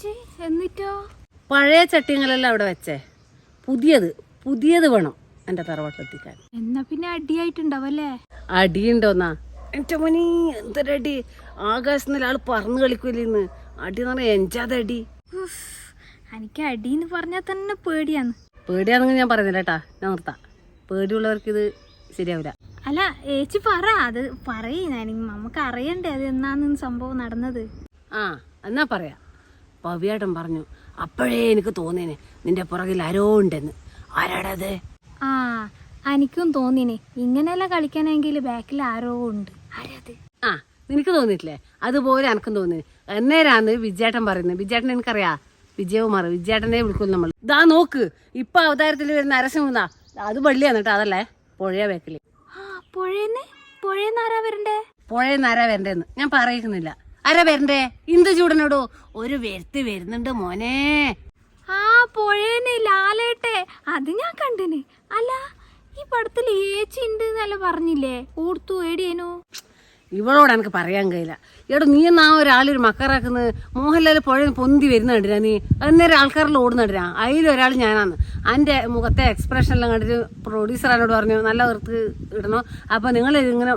ചേച്ചി എന്നിട്ടോ? പഴയ ചട്ടിങ്ങളെല്ലാം അവിടെ വെച്ചേ. പുതിയത് പുതിയത് വേണം എന്റെ തറവാട്ടിലെത്തിക്കാൻ. എന്നാ പിന്നെ അടിയായിട്ടുണ്ടാവല്ലേ? അടിയുണ്ടോന്നാ? എന്റെ മണി എന്തൊരടി? ആകാശത്ത് നിന്ന് ആൾ പറന്ന് കളിക്കൂലിന്ന്. അടി എന്ന് പറഞ്ഞാൽ എഞ്ചാതെ അടി ഉഫ്, എനിക്ക് അടിന്ന് പറഞ്ഞാൽ തന്നെ പേടിയാന്ന് പേടിയാണെങ്കിൽ ഞാൻ പറയുന്നില്ല കേട്ടാ. ഞാൻ നിർത്താം. പേടിയുള്ളവർക്ക് ഇത് ശരിയാവില്ല. അല്ല ഏച്ചി പറ. അത് പറയേ. ഞാൻ നമുക്ക് അറിയണ്ടേ അത് എന്നാന്ന് സംഭവം നടന്നത്. ആ എന്നാ പറയാ. പവിയേട്ടൻ പറഞ്ഞു അപ്പോഴേ എനിക്ക് തോന്നിനെ നിന്റെ പുറകിൽ ആരോ ഉണ്ടെന്ന്. ആരാടത് ആ എനിക്കും തോന്നിനെ ഇങ്ങനെയല്ല കളിക്കാനെങ്കിൽ ബാക്കിൽ ആരോ ഉണ്ട്. ആരത് ആ നിനക്ക് തോന്നിയിട്ടില്ലേ? അതുപോലെ എനക്കും തോന്നി എന്നേരാന്ന് വിജയേട്ടൻ പറയുന്നത് വിജയേട്ടൻ എനിക്കറിയാ. വിജയകുമാർ വിജയേട്ടനെ വിളിക്കും നമ്മൾ ഇതാ നോക്ക് ഇപ്പൊ അവതാരത്തിൽ വരുന്ന അരസിംഹ അത് വള്ളിയാണ് കേട്ടോ അതല്ലേ? പുഴയ ബേക്കിൽ. പുഴയെന്ന് പുഴയെന്നാരാ വരണ്ടേ? പുഴയെന്നാരാ വരണ്ടേന്ന്. ഞാൻ പറയുന്നില്ല ആരാ വരണ്ടേ? ഇന്ത് ചൂടനോടോ? ഒരു വരുത്തി വരുന്നുണ്ട് മോനെ. ആ പുഴേനെ ലാലേട്ടെ അത് ഞാൻ കണ്ടിന്. അല്ല ഈ പടത്തിൽ ഏച്ചി ഉണ്ട് എന്നല്ല പറഞ്ഞില്ലേ? ഓർത്തു ഏടിയേനു ഇവളോട് എനിക്ക് പറയാൻ കഴിയില്ല. എടോ നീ എന്നാ ഒരാളൊരു മക്കറാക്കുന്നത് മോഹൻലാൽ പുഴയിൽ പൊന്തി വരുന്നുണ്ടിരാ നീ? അന്നേരം ആൾക്കാരിൽ ഓടുന്നുണ്ടിരാ അതിലൊരാൾ ഞാനാണ് എന്റെ മുഖത്തെ എക്സ്പ്രഷൻ എല്ലാം കണ്ടിട്ട് പ്രൊഡ്യൂസർ എന്നോട് പറഞ്ഞു നല്ല വൃത്തി ഇടണോ? അപ്പോൾ നിങ്ങൾ ഇങ്ങനെ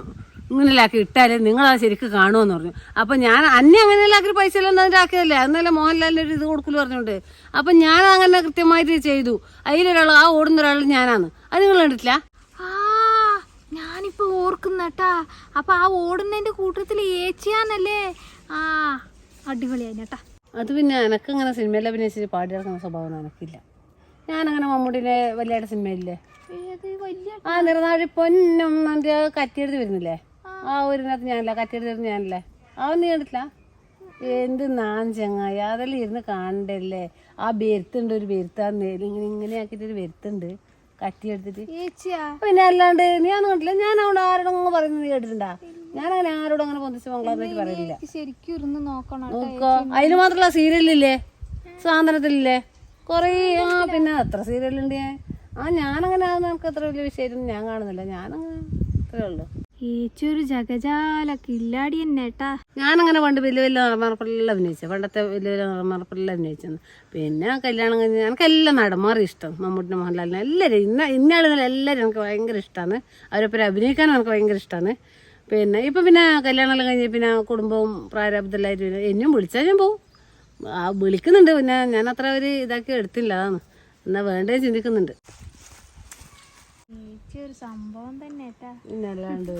ഇങ്ങനെയാക്കി ഇട്ടാലേ നിങ്ങൾ അത് ശരിക്ക് കാണുമെന്ന് പറഞ്ഞു. അപ്പം ഞാൻ അന്നെ അങ്ങനെയല്ലാക്കി പൈസ എല്ലാം അതിന്റെ ആക്കിയതല്ലേ? അന്നല്ലേ മോഹൻലാലിന്റെ ഒരു ഇത് കൊടുക്കൽ പറഞ്ഞുകൊണ്ട്. അപ്പം ഞാൻ അങ്ങനെ കൃത്യമായിട്ട് ചെയ്തു. അതിലൊരാൾ ആ ഓടുന്ന ഒരാൾ ഞാനാണ്. അത് നിങ്ങൾ കണ്ടിട്ടില്ല? ഞാനിപ്പോ ഓർക്കുന്നട്ടാ അപ്പൊ ആ ഓടുന്നതിന്റെ കൂട്ടത്തിൽ ഏച്ചിയാന്നല്ലേ ആ അടിപൊളിയായി കേട്ടാ. അത് പിന്നെ എനക്കങ്ങനെ സിനിമയിൽ അഭിനയിച്ചിട്ട് പാടി നടക്കുന്ന സ്വഭാവം എനക്കില്ല. ഞാനങ്ങനെ മമ്മൂട്ടിയിലെ വലിയ സിനിമയില്ലേ ആ നിറനാഴി പൊന്നും കറ്റിയെടുത്ത് വരുന്നില്ലേ? ആ ഒരിനകത്ത് ഞാനല്ല കറ്റിയെടുത്ത് വരുന്ന ഞാനല്ലേ. അവൻ നീ കണ്ടിട്ടില്ല? എന്ത് നാൻ ചങ്ങായി അതെല്ലാം ഇരുന്ന് കാണണ്ടല്ലേ? ആ ബെരുത്തുണ്ട് ഒരു ബെരുത്ത് ആ നേര് ഇങ്ങനെ ഇങ്ങനെ ആക്കിയിട്ട് ഒരു ബെരുത്തുണ്ട് കറ്റിയെടുത്തിട്ട് പിന്നെ അല്ലാണ്ട് നീ അന്ന് കണ്ടില്ല ഞാൻ അവിടെ അങ്ങനെ പറയുന്നത് നീ കേട്ടിട്ടുണ്ടാ? ഞാൻ അങ്ങനെ ആരോടും അങ്ങനെ പൊന്തിച്ച് മംഗളാന്നിട്ട് പറയില്ല ശരിക്കും ഇരുന്ന് നോക്കണം നോക്കോ. അതിന് മാത്രമല്ല സീരിയലില്ലേ? സ്വാതന്ത്ര്യത്തിലില്ലേ കുറേ ആ പിന്നെ എത്ര സീരിയലുണ്ട് ഞാൻ. ആ ഞാനങ്ങനെ ആ നമുക്ക് അത്ര വലിയ വിഷയം ഞാൻ കാണുന്നില്ല. ഞാനങ്ങനെ അത്രേ ഉള്ളൂ. ഒരു ജഗജാല കില്ലാടി തന്നെ കേട്ടാ ഞാനങ്ങനെ പണ്ട് വലിയ വലിയ നടന്മാർപ്പെല്ലാം അഭിനയിച്ചു. പണ്ടത്തെ വലിയ വലിയ നടന്മാർപ്പെല്ലാം അഭിനയിച്ചത് പിന്നെ കല്യാണം കഴിഞ്ഞ് എനിക്ക് എല്ലാ നടന്മാരും ഇഷ്ടം. മമ്മൂട്ടിനെ മോഹൻലാലിനെ എല്ലാവരും ഇന്ന ഇന്നാളുകൾ എല്ലാവരും എനിക്ക് ഭയങ്കര ഇഷ്ടമാണ് അവരൊപ്പം അഭിനയിക്കാനും എനിക്ക് ഭയങ്കര ഇഷ്ടമാണ് പിന്നെ ഇപ്പം പിന്നെ കല്യാണമെല്ലാം കഴിഞ്ഞ് പിന്നെ കുടുംബവും പ്രാരാബ്ദമെല്ലായിട്ട് പിന്നെ എന്നും വിളിച്ചാൽ ഞാൻ പോവും. വിളിക്കുന്നുണ്ട്. പിന്നെ ഞാൻ അത്ര ഒരു ഇതാക്കി എടുത്തില്ല. അതാണ് എന്നാ വേണ്ടേ ചിന്തിക്കുന്നുണ്ട്. ഒരു സംഭവം തന്നെ അല്ലാണ്ട്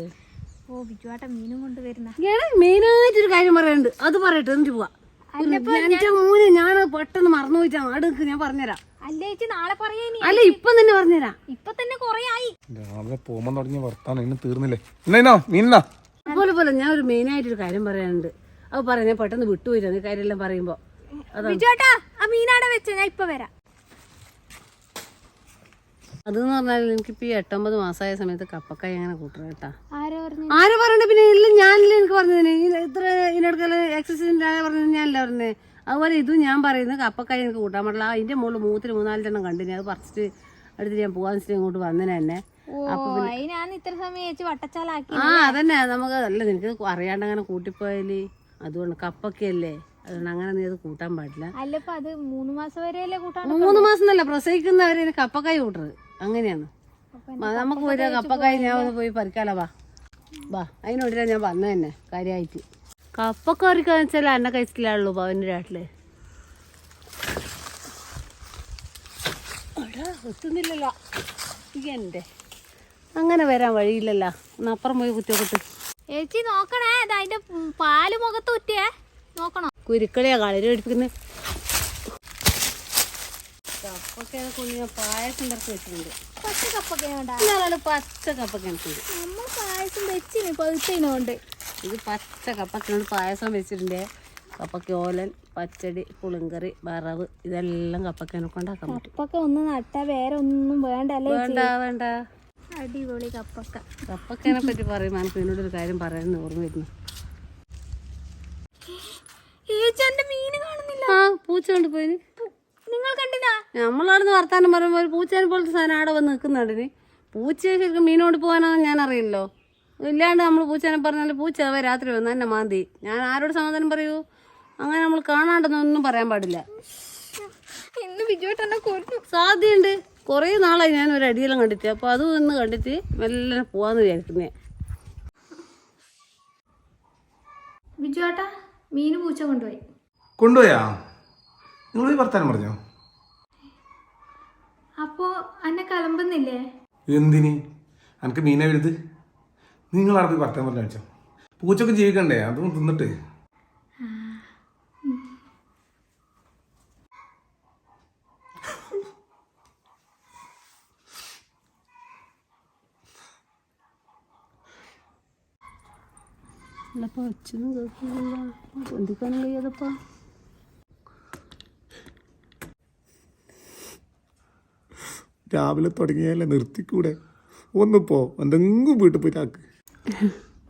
ഓ ബിജുവാട്ട മീനും കൊണ്ട് വരുന്ന ഞാൻ മെയിനായിട്ടൊരു കാര്യം പറയാനുണ്ട്. അത് പറയട്ടെ എന്നിട്ട് പോവാ? എന്റെ മൂന്ന് ഞാൻ പെട്ടെന്ന് മറന്നു പോയിട്ടാ അടുക്ക് ഞാൻ പറഞ്ഞുതരാം. അല്ല ചേച്ചി നാളെ പറയാനി അല്ല ഇപ്പം തന്നെ പറഞ്ഞുതരാം. ഇപ്പൊ തന്നെ കൊറേ ആയി. രാവിലെ പോകുമ്പോൾ തുടങ്ങിയ വർത്താനം ഇന്ന് തീർന്നില്ലേ? എന്നാ മീനാ അതുപോലെ പോലെ ഞാൻ ഒരു മെയിൻ ആയിട്ട് ഒരു കാര്യം പറയാനുണ്ട്. അത് പറയാം ഞാൻ പെട്ടെന്ന് വിട്ടുപോയിട്ടാണ് കാര്യമെല്ലാം പറയുമ്പോ. അതാണ്. ആ മീനാടെ വെച്ച ഞാൻ ഇപ്പൊ വരാം. അതെന്ന് പറഞ്ഞാൽ എനിക്കിപ്പോ ഈ എട്ടൊമ്പത് മാസമായ സമയത്ത് കപ്പക്കായി അങ്ങനെ കൂട്ടണം കേട്ടാ. ആരാ പറഞ്ഞു? പിന്നെ ഇല്ല ഞാനില്ല എനിക്ക് പറഞ്ഞതിന് ഇത്ര ഇതിനടുക്കൽ എക്സസൈസിന്റെ ആരാ പറഞ്ഞത് ഞാനില്ല പറഞ്ഞേ. അതുപോലെ ഇതും ഞാൻ പറയുന്നത് കപ്പക്കായി എനിക്ക് കൂട്ടാൻ പാടില്ല. അതിന്റെ മുകളിൽ മൂത്തിന് മൂന്നാലെണ്ണം കണ്ടിന് അത് പറിച്ചിട്ട് അടുത്ത് ഞാൻ പോകാൻ വെച്ചിട്ട് ഇങ്ങോട്ട് വന്നതിന് തന്നെ ആ അതന്നെ. നമുക്ക് അല്ല നിനക്ക് അറിയാണ്ട് അങ്ങനെ കൂട്ടിപ്പോയാൽ. അതുകൊണ്ട് കപ്പക്കയല്ലേ? അതുകൊണ്ട് അങ്ങനെ നീ അത് കൂട്ടാൻ പാടില്ല. അല്ലപ്പ അത് മൂന്ന് മാസം വരെയല്ലേ കൂട്ടാൻ മൂന്ന് മാസം എന്നല്ല പ്രസവിക്കുന്നവരെ കപ്പക്കായ് കൂട്ടരുത്. അങ്ങനെയാണ്. നമുക്ക് ഒരു കപ്പക്കായ് ഞാൻ ഒന്ന് പോയി പറിക്കാലോ വാ. വാ അതിനോടിരാ ഞാൻ വന്ന തന്നെ കാര്യമായിട്ട്. കപ്പക്കറിക്കാന്ന് വെച്ചാൽ എന്നെ കഴിച്ചിട്ടില്ലാള്ളൂ പവന്റെ രാട്ടിൽ എത്തുന്നില്ലല്ലോ എന്റെ. അങ്ങനെ വരാൻ വഴിയില്ലല്ലോ. ഒന്ന് അപ്പുറം പോയി കുത്തിയോക്കട്ട് ചേച്ചി നോക്കണേ. അതിന്റെ പാൽ മുഖത്ത് ഉറ്റിയേ നോക്കണോ? കുരുക്കളിയാ കളരി പഠിപ്പിക്കുന്നത് കപ്പൊക്കെ കുഞ്ഞ പായസം ഉണ്ടാക്കി വെച്ചിട്ടുണ്ട്. പച്ച കപ്പൊക്കെ വേണ്ട. ഇന്നാൾ പച്ച കപ്പൊക്കെ എനിക്കുണ്ട്. നമ്മൾ പായസം വെച്ചിന് പഴുത്തതിനോണ്ട് ഇത് പച്ച കപ്പക്കിനോട് പായസം വെച്ചിട്ടുണ്ട്. കപ്പയ്ക്ക് ഓലൻ പച്ചടി പുളിങ്കറി വറവ് ഇതെല്ലാം കപ്പക്കിനെ കൊണ്ടാക്കാൻ പറ്റും. കപ്പൊക്കെ ഒന്ന് നട്ടാ വേറെ ഒന്നും വേണ്ട വേണ്ട വേണ്ട. അടിപൊളി കപ്പക്ക. കപ്പക്കേനെ പറ്റി പറയുമ്പോൾ എനിക്ക് ഇതിനോടൊരു കാര്യം പറയാൻ ഓർമ്മ വരുന്നു. ആ പൂച്ച കൊണ്ട് പോയി. നിങ്ങൾ കണ്ടിനാ നമ്മളവിടുന്ന് വർത്താനം പറയുമ്പോൾ ഒരു പൂച്ചേനെ പോലത്തെ സാധനം അവിടെ വന്ന് നിൽക്കുന്നുണ്ടിന് പൂച്ചയെ ശരിക്കും മീനോട് പോകാനാണെന്ന് ഞാൻ അറിയില്ലോ ഇല്ലാണ്ട് നമ്മൾ പൂച്ചേനെ പറഞ്ഞാൽ പൂച്ച അവ രാത്രി വന്ന് എന്നെ മാന്തി. ഞാൻ ആരോട് സമാധാനം പറയൂ? അങ്ങനെ നമ്മൾ കാണാണ്ടെന്നൊന്നും പറയാൻ പാടില്ല. ഇന്ന് ബിജുവേട്ടനെ കൊന്നു. സാധ്യതയുണ്ട്. കുറേ നാളായി ഞാൻ ഒരു അടിയെല്ലാം കണ്ടിട്ട്. അപ്പോൾ അത് ഒന്ന് കണ്ടിട്ട് മെല്ലെ പോവാന്ന് വിചാരിക്കുന്നേ. ബിജുവേട്ടാ മീന് പൂച്ച കൊണ്ടുപോയി. കൊണ്ടുപോയാ? നിങ്ങൾ ഈ വർത്താനം പറഞ്ഞോ? അപ്പോ എന്നെ കലമ്പുന്നില്ലേ? എന്തിന്? എനിക്ക് മീനെ വലുത്? നിങ്ങളവിടെ പോയി വർത്താനം പറഞ്ഞു? വെച്ചോ പൂച്ചൊക്കെ ജീവിക്കണ്ടേ? അതും തിന്നിട്ട്. അല്ലപ്പോൾ അച്ഛനും കേൾക്കുന്നില്ല പൊന്തിക്കാനും കഴിയാതപ്പാ രാവിലെ തുടങ്ങിയാലേ നിർത്തിക്കൂടെ? ഒന്ന് പോ എന്തെങ്കിലും വീട്ടിൽ പോയിട്ട് ആക്ക്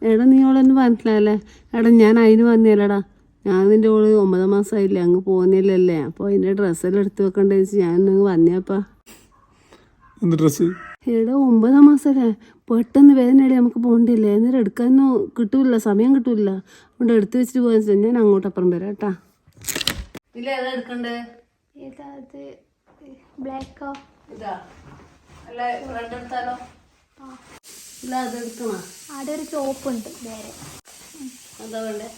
എടാ നീ ഓളൊന്നും പറഞ്ഞില്ലല്ലേ എടാ ഞാൻ അതിന് വന്നേലടാ. ഞാൻ നിന്റെ ഓൾ ഒമ്പതാം മാസമായില്ലേ അങ്ങ് പോകുന്നില്ലല്ലേ അപ്പോൾ അതിന്റെ ഡ്രസ്സെല്ലാം എടുത്ത് വെക്കണ്ടേ വെച്ച് ഞാൻ വന്നേപ്പാ. എന്ത് ഡ്രസ്സ് എടാ ഒമ്പതാം മാസമല്ലേ പെട്ടെന്ന് വേദനയുടെ നമുക്ക് പോകണ്ടില്ലേ അന്നേരം എടുക്കാനൊന്നും കിട്ടൂല. സമയം കിട്ടൂല. അതുകൊണ്ട് എടുത്ത് വെച്ചിട്ട് പോകാൻ വെച്ചാൽ ഞാൻ അങ്ങോട്ടപ്പുറം വരാം കേട്ടാ. ഇല്ല ഏതാ എടുക്കണ്ടേ? ഏതാ അത്? ബ്ലാക്കോ ഇതാ. അല്ല റെഡ് എടുത്താലോ? ഇല്ല അത് എടുക്കണോ? അവിടെ ഒരു ചോപ്പുണ്ട് വേറെ. എന്താ വേണ്ടേ?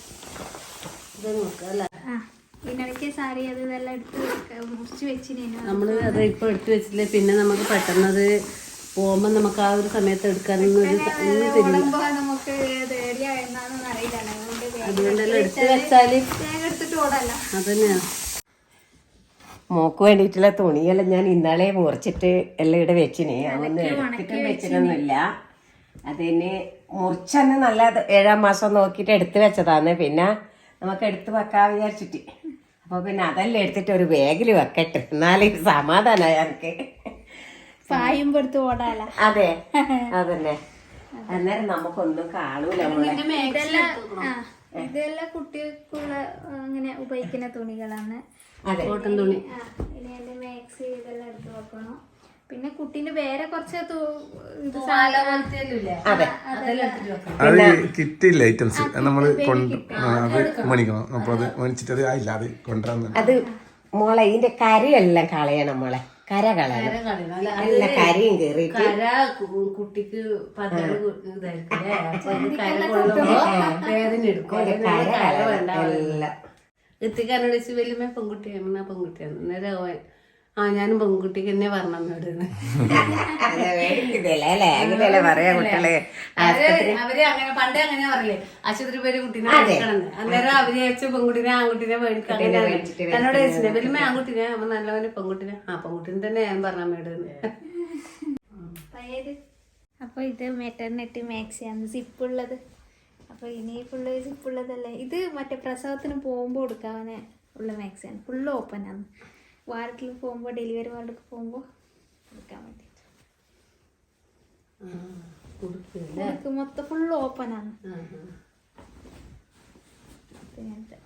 ഇത് നോക്കാം അല്ലേ? ആ. ഇതിനിടയ്ക്ക് സാരി അത് ഇതെല്ലാം എടുത്ത് വെക്ക- മുറിച്ച് വെച്ചിനേനു നമ്മൾ അത് ഇപ്പോൾ എടുത്തു വെച്ചില്ലേ? പിന്നെ നമുക്ക് പെട്ടെന്ന് അത് പോകുമ്പോൾ നമുക്ക് ആ ഒരു സമയത്ത് എടുക്കാനൊന്നും ഒരു ഒന്നും തരില്ല അതുകൊണ്ടെല്ലാം എടുത്ത് വെച്ചാൽ മോക്ക് വേണ്ടിയിട്ടുള്ള തുണിയെല്ലാം ഞാൻ ഇന്നാളെ മുറിച്ചിട്ട് എല്ലാം ഇവിടെ വെച്ചിനെ. അതൊന്നും എടുത്തിട്ടും വെച്ചിട്ടൊന്നുമില്ല. അതിന് മുറിച്ചന്ന് നല്ല ഏഴാം മാസം നോക്കിയിട്ട് എടുത്ത് വെച്ചതാണ്. പിന്നെ നമുക്ക് എടുത്ത് വെക്കാൻ വിചാരിച്ചിട്ട്. അപ്പൊ പിന്നെ അതെല്ലാം എടുത്തിട്ട് ഒരു ബാഗിൽ വെക്കട്ടെ. എന്നാലേ സമാധാനമായി എനിക്ക് പായുമ്പോ എടുത്ത് ഓടാല. അതെ. അതന്നെ അന്നേരം നമുക്കൊന്നും കാണൂല ഇതെല്ലാം കുട്ടികൾക്കുള്ള അങ്ങനെ ഉപയോഗിക്കുന്ന തുണികളാണ്. അതെ. കോട്ടൺ തുണി. എന്റെ മാക്സി ഇതെല്ലാം എടുത്ത് വെക്കണം. പിന്നെ കുട്ടീന്റെ വേറെ കുറച്ച് കിറ്റില്ല ഐറ്റംസ് നമ്മൾ അത് മണിക്കണം അപ്പോൾ അത് മണിച്ചിട്ട് അത് ആയില്ല അത് കൊണ്ടുവരാൻ അത് മോളെ ഇതിന്റെ കരയെല്ലാം കളയണം മോളെ. കര കളയണം നല്ല കരയും കയറിയിട്ട് കര കുട്ടിക്ക് വേദന എടുക്കും. അതിന്റെ അതിന് കര കര എല്ലാം. എത്തിക്കാനോട് വലിയ പെൺകുട്ടിയാണ് എന്നാ പെൺകുട്ടിയാണ്. അന്നേരം ആ ഞാനും പെൺകുട്ടിക്ക് തന്നെ പറഞ്ഞു അമ്മയോട് അല്ലേ? അങ്ങനെയല്ലേ പറയാ കുട്ടികളെ. അവർ അങ്ങനെ പണ്ടേ അങ്ങനെ പറയില്ലേ ആശുപത്രി പേര് കുട്ടീനെ അന്നേരം അവർ അയച്ച പെൺകുട്ടിനെ ആൺകുട്ടിനെ എന്നോട് ചോദിച്ചില്ലേ വലിയ ആൺകുട്ടിനെ അമ്മ നല്ലവന് പെൺകുട്ടിനെ. ആ പെൺകുട്ടിനെ തന്നെ ഞാൻ പറഞ്ഞ അമ്മയോട് പഴയത്. അപ്പൊ ഇത് മെറ്റർനെറ്റ് മാക്സിയാണ് സിപ്പുള്ളത്. അപ്പൊ ഇനി ഫുള്ള് സിപ്പുള്ളതല്ലേ? ഇത് മറ്റേ പ്രസവത്തിന് പോകുമ്പോൾ കൊടുക്കാൻ ഉള്ള മാക്സിയാണ്. ഫുള്ള് ഓപ്പൺ ആണ്. വാർഡിൽ പോകുമ്പോൾ ഡെലിവറി വാർഡൊക്കെ പോകുമ്പോൾ കൊടുക്കാൻ വേണ്ടി. കൊടുക്കും മൊത്തം ഫുൾ ഓപ്പൺ ആണ്. ഇങ്ങനത്തെ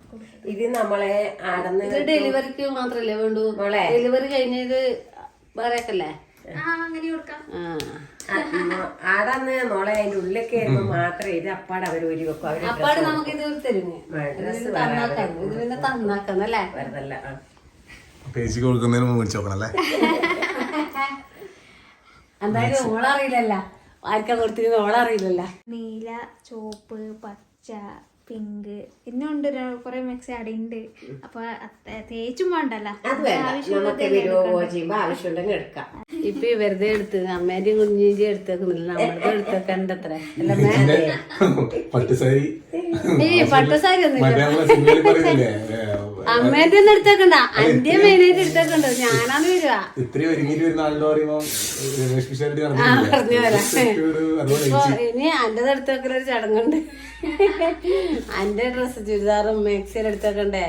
ഇത് നമ്മളെ ആടന്ന് ഇത് ഡെലിവറിക്ക് മാത്രല്ലേ വേണ്ടൂ? മോളെ. ഡെലിവറി കഴിഞ്ഞത് വേറെ അല്ലേ ആ അങ്ങനെ കൊടുക്കാം. ആ. ആടന്ന് മോളെ അതിന്റെ കയറുമ്പോ മാത്രമേ ഇത് അപ്പാട് അവർ ഒരു വെക്കും അപ്പാട് നമുക്ക് ഇത് തരുന്നേ? ഡ്രസ് ഇത് തന്നാക്കാം ഇത് പിന്നെ തന്നാക്കുന്നല്ലേ? വെറുതല്ല ആ. പേശി കൊടുക്കുന്നതിന് മുമ്പ് വിളിച്ചു നോക്കണം അല്ലേ? എന്തായാലും ഓളറിയില്ലല്ല. ആർക്കാ കൊടുത്തിരുന്ന ഓളറിയില്ലല്ല. നീല ചുവപ്പ് പച്ച പിങ്ക് ഇന്നുണ്ട് കുറെ മിക്സ് അവിടെ ഉണ്ട് അപ്പൊ തേച്ചും വേണ്ടല്ലോ. ഇപ്പൊ വെറുതെ എടുത്ത് അമ്മേന്റെയും കുഞ്ഞിന്റെയും എടുത്തേക്കുന്നില്ല നമ്മളത് എടുത്തേക്കണ്ടത്ര. പട്ടുസാരി ഏയ് പട്ടുസാരി ഒന്നും അമ്മേന്റെ ഒന്നും എടുത്തേക്കണ്ട. അന്റെ മെയിനായിട്ട് എടുത്തേക്കണ്ടോ ഞാനാണ് ഇത്രയും ഒരുങ്ങിട്ട് വരുന്ന പറയുമ്പോ പറഞ്ഞു ഇനി അന്റെ എടുത്തേക്കലൊരു ചടങ്ങുണ്ട്. അന്റെ ഡ്രസ് ചുരിദാറും മാക്സിയും എടുത്തേക്കണ്ടേ?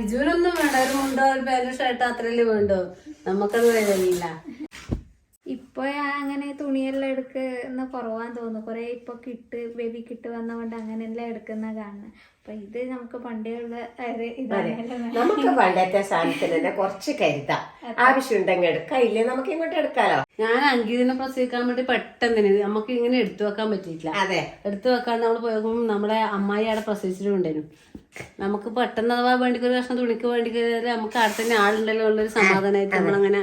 ബിജുവിനൊന്നും വേണ്ട? ഒരു മുണ്ടോ ഒരു പേരും ഷർട്ട് അത്രയല്ലേ വേണ്ടോ. നമുക്കത് വരുന്നില്ല ഇപ്പൊ ഇപ്പൊ അങ്ങനെ തുണിയെല്ലാം എടുക്കുന്ന കുറവാന്ന് തോന്നുന്നു. കുറെ ഇപ്പൊ കിട്ട് ബേബി കിട്ട് വന്നതുകൊണ്ട് അങ്ങനെയെല്ലാം എടുക്കുന്ന കാണുന്നത് അപ്പൊ ഇത് നമുക്ക് പണ്ടേ ഉള്ള ഒരു നമുക്ക് പണ്ടത്തെ സാധനത്തിന് തന്നെ കുറച്ച് കരുതാം. ആവശ്യമുണ്ടെങ്കിൽ എടുക്കാം. ഇല്ലേ? നമുക്ക് ഇങ്ങോട്ട് എടുക്കാലോ? ഞാൻ അങ്കിതിനെ പ്രസവിക്കാൻ വേണ്ടി പെട്ടെന്ന് നമുക്ക് ഇങ്ങനെ എടുത്തു വെക്കാൻ പറ്റിയിട്ടില്ല. അതെ. എടുത്തു വെക്കാൻ നമ്മൾ പോകുമ്പോൾ നമ്മളെ അമ്മായി അവിടെ പ്രസവിച്ചിട്ടുണ്ടായിരുന്നു. നമുക്ക് പെട്ടെന്ന് അഥവാ വേണ്ടിക്ക് ഒരു കഷ്ണം തുണിക്ക് വേണ്ടി നമുക്ക് അടുത്ത തന്നെ ആളുണ്ടല്ലോ ഉള്ളൊരു സമാധാനമായിട്ട് നമ്മളങ്ങനെ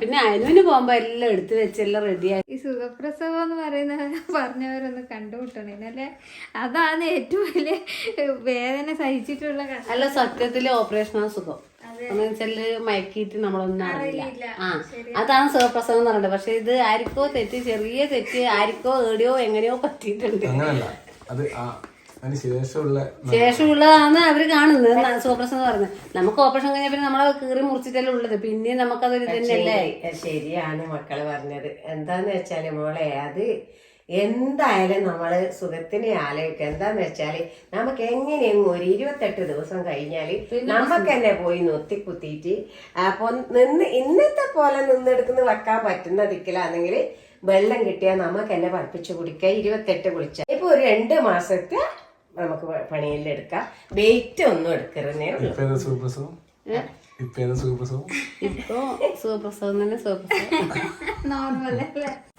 പിന്നെ അനുവിന് പോകുമ്പോ എല്ലാം എടുത്തു വെച്ച് എല്ലാം റെഡിയായി ഈ സുഖപ്രസവം എന്ന് പറയുന്ന പറഞ്ഞവരൊന്ന് കണ്ടുമുട്ടണേ. അല്ലേ അതാണ് ഏറ്റവും വലിയ വേദന സഹിച്ചിട്ടുള്ള കഷ്ടം അല്ല സത്യത്തിൽ ഓപ്പറേഷനാണ് സുഖം. എന്ന് വെച്ചാൽ മയക്കിയിട്ട് നമ്മളൊന്നും അറിയില്ല. ആ അതാണ് സുഖപ്രസവം എന്ന് പറയുന്നത് പക്ഷെ ഇത് ആർക്കോ തെറ്റ് ചെറിയ തെറ്റ് ആർക്കോ ഏടിയോ എങ്ങനെയോ പറ്റിയിട്ടുണ്ട്. അങ്ങനല്ല. അത് ശേഷമുള്ളതാണ് അവർ കാണുന്നത്. ന- എന്ന് പറയുന്നത് നമുക്ക് ഓപ്പറേഷൻ കഴിഞ്ഞ പിന്നെ നമ്മളെ കീറി മുറിച്ചിട്ടല്ലേ ഉള്ളത്. പിന്നെ നമുക്കതൊരു തന്നെയല്ലേ ശരിയാണ് മക്കൾ പറഞ്ഞത്. എന്താന്ന് വെച്ചാൽ മോളെ അത് എന്തായാലും നമ്മൾ സുഖത്തിനെ ആലോചിക്കുക എന്താന്ന് വെച്ചാൽ നമുക്ക് എങ്ങനെയും ഒരു ഇരുപത്തെട്ട് ദിവസം കഴിഞ്ഞാൽ നമുക്ക് തന്നെ പോയി നൊത്തി കുത്തിയിട്ട് അപ്പൊ നിന്ന് ഇന്നത്തെ പോലെ നിന്നെടുക്കുന്ന വെക്കാൻ പറ്റുന്ന ദിക്കിലാണെങ്കിൽ വെള്ളം കിട്ടിയാൽ നമുക്ക് തന്നെ പഠിപ്പിച്ച് കുടിക്കുക ഇരുപത്തെട്ട് കുളിച്ച. ഇപ്പൊ ഒരു രണ്ട് മാസത്തെ നമുക്ക് പണിയെല്ലാം എടുക്കാം. വെയിറ്റ് ഒന്നും എടുക്കരുന്നേ ഇപ്പൊ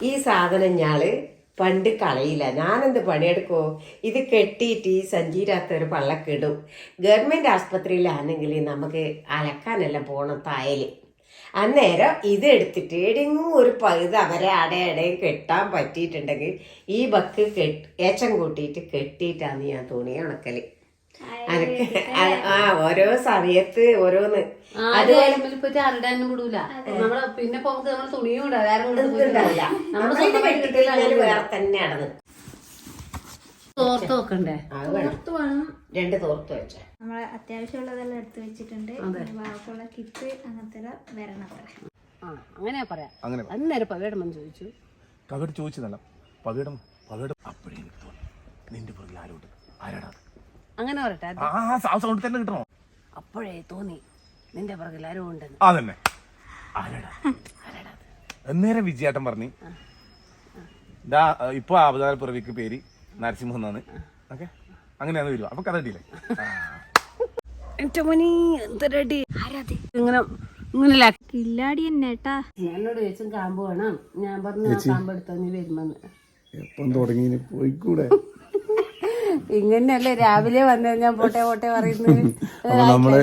ഈ സാധനം ഞാൾ പണ്ട് കളയില്ല. ഞാനെന്ത് പണിയെടുക്കോ ഇത് കെട്ടിയിട്ട് ഈ സഞ്ചീരാത്ത ഒരു പള്ളക്കിടും. ഗവൺമെന്റ് ആസ്പത്രിയിലാണെങ്കിൽ നമുക്ക് അലക്കാനെല്ലാം പോണത്തായാലും തായൽ അന്നേരം ഇത് എടുത്തിട്ട് ഏടെങ്കിലും ഒരു പകുതി അവരെ അടയടയും കെട്ടാൻ പറ്റിയിട്ടുണ്ടെങ്കിൽ ഈ ബക്ക് കെട്ട് ഏച്ചം കൂട്ടിയിട്ട് കെട്ടിയിട്ടാണ് ഞാൻ തോണി ഉണക്കൽ ആ- ഓരോ സമയത്ത് ഓരോന്ന്. അതുപോലെ പിന്നെ തുണിയും ഉണ്ടാവില്ല വേറെ തന്നെ അടന്ന്. തോർത്ത് വെക്കണ്ടേ? അത് വേണം. രണ്ട് തോർത്ത് വെച്ച. നമ്മളെ അത്യാവശ്യമുള്ളതെല്ലാം എടുത്തു വെച്ചിട്ടുണ്ട്. വാക്കുള്ള കിറ്റ് അങ്ങനത്തെ വരണം അങ്ങനെ ആ അങ്ങനെയാ പറയാം. അങ്ങനെ അന്നേരം പകയിടമെന്ന് ചോദിച്ചു. കവിട് ചോദിച്ചതല്ല പകയിടം പകയിടം അപ്പഴേ എനിക്ക് തോന്നി. നിന്റെ പുറകിൽ ആരോട് ആരാടാ? അങ്ങനെ പറയട്ടെ. ആ സൗണ്ട് തന്നെ കിട്ടണോ? അപ്പോഴേ തോന്നി നിന്റെ പുറകിൽ ആരോ ഉണ്ടെന്ന് അതന്നെ. ആരാടാ? ആരാടാ? അന്നേരം വിജയാട്ടൻ പറഞ്ഞു ഇപ്പൊ അവതാര പിറവിക്ക് പേര് നരസിംഹം എന്നാണ് ഓക്കെ? അങ്ങനെയാണ് വരിക. അപ്പൊ കഥ കിട്ടിയില്ലേ ആ. എന്തരടി ഇങ്ങനെ ഇങ്ങനെ കില്ലാടി ചോദിച്ചും കാമ്പ് വേണം. ഞാൻ പറഞ്ഞു "ആ കാമ്പ് എടുത്തോ നീ വരുമെന്ന് എപ്പം തുടങ്ങി? പോയിക്കൂടെ? ഇങ്ങനെയല്ലേ രാവിലെ വന്നു ഞാൻ പോട്ടെ പോട്ടെ പറയുന്നത്? അപ്പൊ നമ്മൾ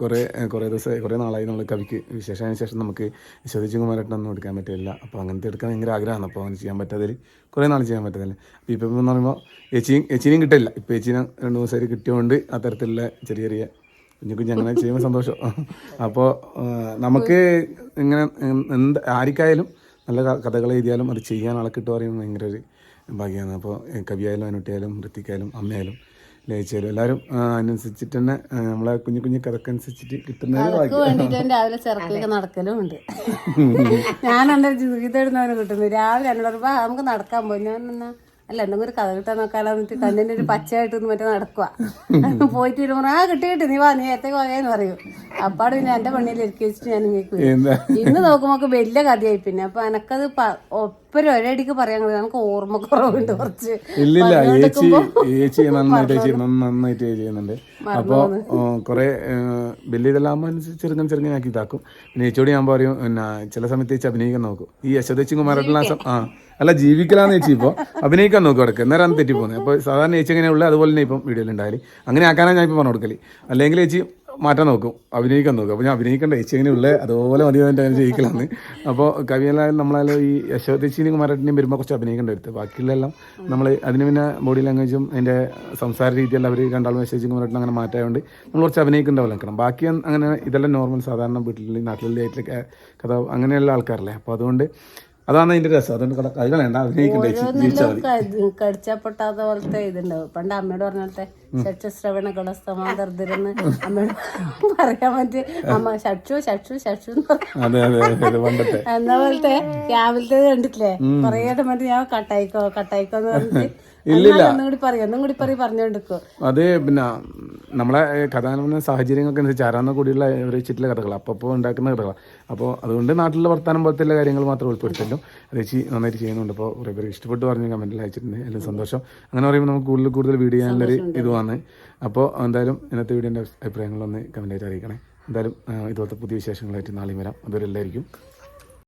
കുറെ കുറെ ദിവസം കുറെ നാളായി നമ്മൾ കവിക്ക് വിശേഷത്തിന് ശേഷം നമുക്ക് ഒന്നും എടുക്കാൻ പറ്റില്ല. അപ്പോൾ അങ്ങനത്തെ എടുക്കാൻ ഭയങ്കര ആഗ്രഹമാണ്. അപ്പോൾ അങ്ങനെ ചെയ്യാൻ പറ്റാതെ കുറേ നാൾ ചെയ്യാൻ പറ്റത്തില്ല. അപ്പോൾ ഇപ്പം എന്ന് പറയുമ്പോൾ ചേച്ചിയും ചേച്ചീനെയും കിട്ടില്ല. ഇപ്പൊ ചേച്ചീനെ രണ്ട് ദിവസം കിട്ടിയതുകൊണ്ട് ആ തരത്തിലുള്ള ചെറിയ ചെറിയ കുഞ്ഞു കുഞ്ഞു അങ്ങനെ ചെയ്യുമ്പോൾ സന്തോഷം. അപ്പോൾ നമുക്ക് ഇങ്ങനെ എന്ത് ആർക്കായാലും നല്ല കഥകൾ എഴുതിയാലും അത് ചെയ്യാൻ ആളെ കിട്ടുക പറയുന്നത് ഭയങ്കര ഒരു ഭാഗ്യമാണ്. അപ്പോൾ കവിയായാലും അനുട്ടിയായാലും ഋത്തിക്കായാലും അമ്മയായാലും ലയിച്ചാലും എല്ലാവരും അതിനനുസരിച്ചിട്ട് തന്നെ നമ്മളെ കുഞ്ഞു കുഞ്ഞു കഥക്കനുസരിച്ചിട്ട് കിട്ടുന്ന രാവിലെ ചെറുക്കൊക്കെ നടക്കലും ഉണ്ട്. ഞാൻ എന്റെ ജീവിതം കിട്ടുന്നു? രാവിലെ എന്നോട് പറയുമ്പോ, "ആ, നമുക്ക് നടക്കാൻ പോയി. ഞാൻ എന്നാ അല്ല എന്തെങ്കിലും ഒരു കഥ കിട്ടാൻ നോക്കാലോ എന്നിട്ട് കണ്ണിന്റെ ഒരു പച്ചയായിട്ട് മറ്റേ നടക്കുക പോയിട്ട് വരുമ്പോൾ ആ കിട്ടി കിട്ടി നീ വാ നീ എത്തേക്ക് പോയെന്ന് പറയും. അപ്പാട് പിന്നെ എന്റെ പണിയിൽ ഇരിക്കി വെച്ചിട്ട് ഞാൻ ഇങ്ങനെ ഇന്ന് നോക്കുമ്പോൾ വലിയ കഥയായി. പിന്നെ അപ്പൊ എനക്കത് പ- ഒപ്പരം ഒരടിക്ക് പറയാൻ നമുക്ക് ഓർമ്മ കുറവുണ്ട് കുറച്ച്. ഇല്ലില്ല ഏച്ചി പറഞ്ഞുകൊണ്ടിരിക്കുമ്പോ ഏച്ചി നന്നായിട്ട് ചേച്ചി നന്നായിട്ട് ചെയ്യുന്നുണ്ട്. അപ്പോൾ കുറെ വലിയ ഇതെല്ലാം അനുസരിച്ച് ചെറുങ്ങനെ ചെറുങ്ങനെ ആക്കി ഇതാക്കും. പിന്നെ ഏച്ചിയോട് ഞാൻ പറയും പിന്നെ ചില സമയത്ത് ചേച്ചി അഭിനയിക്കാൻ നോക്കും. ഈ യശോദച്ചി കുമാരട്ടുള്ള ആ അല്ല ജീവിക്കലാന്ന് ചേച്ചി ഇപ്പോൾ അഭിനയിക്കാൻ നോക്കും ഇടയ്ക്ക്. തെറ്റി പോകുന്നത് അപ്പോൾ സാധാരണ ചേച്ചി എങ്ങനെയുള്ള അതുപോലെ തന്നെ ഇപ്പം വീഡിയോയിൽ ഉണ്ടായാലും അങ്ങനെ ആക്കാനാണ് ഞാൻ ഇപ്പോൾ പറഞ്ഞു കൊടുക്കൽ. അല്ലെങ്കിൽ ചേച്ചി മാറ്റാൻ നോക്കും. അഭിനയിക്കാൻ നോക്കും. അപ്പോൾ ഞാൻ അഭിനയിക്കേണ്ട ചേച്ചി എങ്ങനെയുള്ള? അതുപോലെ മതി എന്റെ ജയിക്കലാണ് അപ്പോൾ കവിയെല്ലാം നമ്മളായാലും ഈ യശോദച്ചിനും മരട്ടിനെയും വരുമ്പോൾ കുറച്ച് അഭിനയിക്കേണ്ട വരുത്ത് ബാക്കിയുള്ളതെല്ലാം നമ്മൾ അതിന് പിന്നെ ബോഡി ലാംഗ്വേജും അതിന്റെ സംസാര രീതിയെല്ലാം അവർ രണ്ടാളും യശോദച്ചിനും മരട്ടിനും അങ്ങനെ മാറ്റായതുകൊണ്ട് നമ്മൾ കുറച്ച് അഭിനയിക്കേണ്ട നിൽക്കണം ബാക്കി അങ്ങനെ ഇതെല്ലാം നോർമൽ സാധാരണ വീട്ടിൽ നാട്ടിലെ കഥ അങ്ങനെയുള്ള ആൾക്കാരല്ലേ? അപ്പോൾ അതുകൊണ്ട് അതാണ് അതിന്റെ രസം. അതുകൊണ്ട് കട- അഭിനയിക്കേണ്ടത് കളയണ്ട അഭിനയിക്കണ്ടേ മതി. പൊട്ടാത്ത പോലത്തെ ഇതുണ്ടാവും. പണ്ട് അമ്മയോട് പറഞ്ഞ പോലത്തെ ഷഡ്ജ ശ്രവണ അമ്മ അമ്മയോട് പറയാൻ പറ്റി അമ്മ ഷക്ഷു ഷക്ഷു ഷക്ഷു എന്നാ പോലത്തെ രാവിലത്തെ കണ്ടിട്ടില്ലേ? കൊറേ മറ്റേ ഞാൻ കട്ടായിക്കോ കട്ടായിക്കോ എന്ന് പറഞ്ഞിട്ട് ഇല്ലില്ല. അത് പിന്നെ നമ്മളെ കഥാനപന സാഹചര്യങ്ങൾക്ക് അനുസരിച്ച് ആരാന്ന കൂടിയുള്ള ഒരു ചിറ്റിലെ കഥകൾ അപ്പോൾ ഉണ്ടാക്കുന്ന കഥകളാണ് അപ്പോൾ അതുകൊണ്ട് നാട്ടിലെ വർത്താനം പോലത്തെ കാര്യങ്ങൾ മാത്രം ഉൾപ്പെടുത്തല്ലോ ചേച്ചി നന്നായിട്ട് ചെയ്യുന്നുണ്ട്. അപ്പോൾ കുറേ പേര് ഇഷ്ടപ്പെട്ട് പറഞ്ഞ് കമന്റിൽ അയച്ചിട്ടുണ്ട്. എല്ലാം സന്തോഷം. അങ്ങനെ പറയുമ്പോൾ നമുക്ക് കൂടുതൽ കൂടുതൽ വീഡിയോ ചെയ്യാനുള്ളൊരു ഇത് വന്ന് അപ്പോൾ എന്തായാലും ഇന്നത്തെ വീഡിയോന്റെ അഭിപ്രായങ്ങളൊന്ന് കമന്റായിട്ട് അറിയിക്കണേ. എന്തായാലും ഇതുപോലത്തെ പുതിയ വിശേഷങ്ങളായിട്ട് നാളെയും വരാം. അതുവരെ എല്ലായിരിക്കും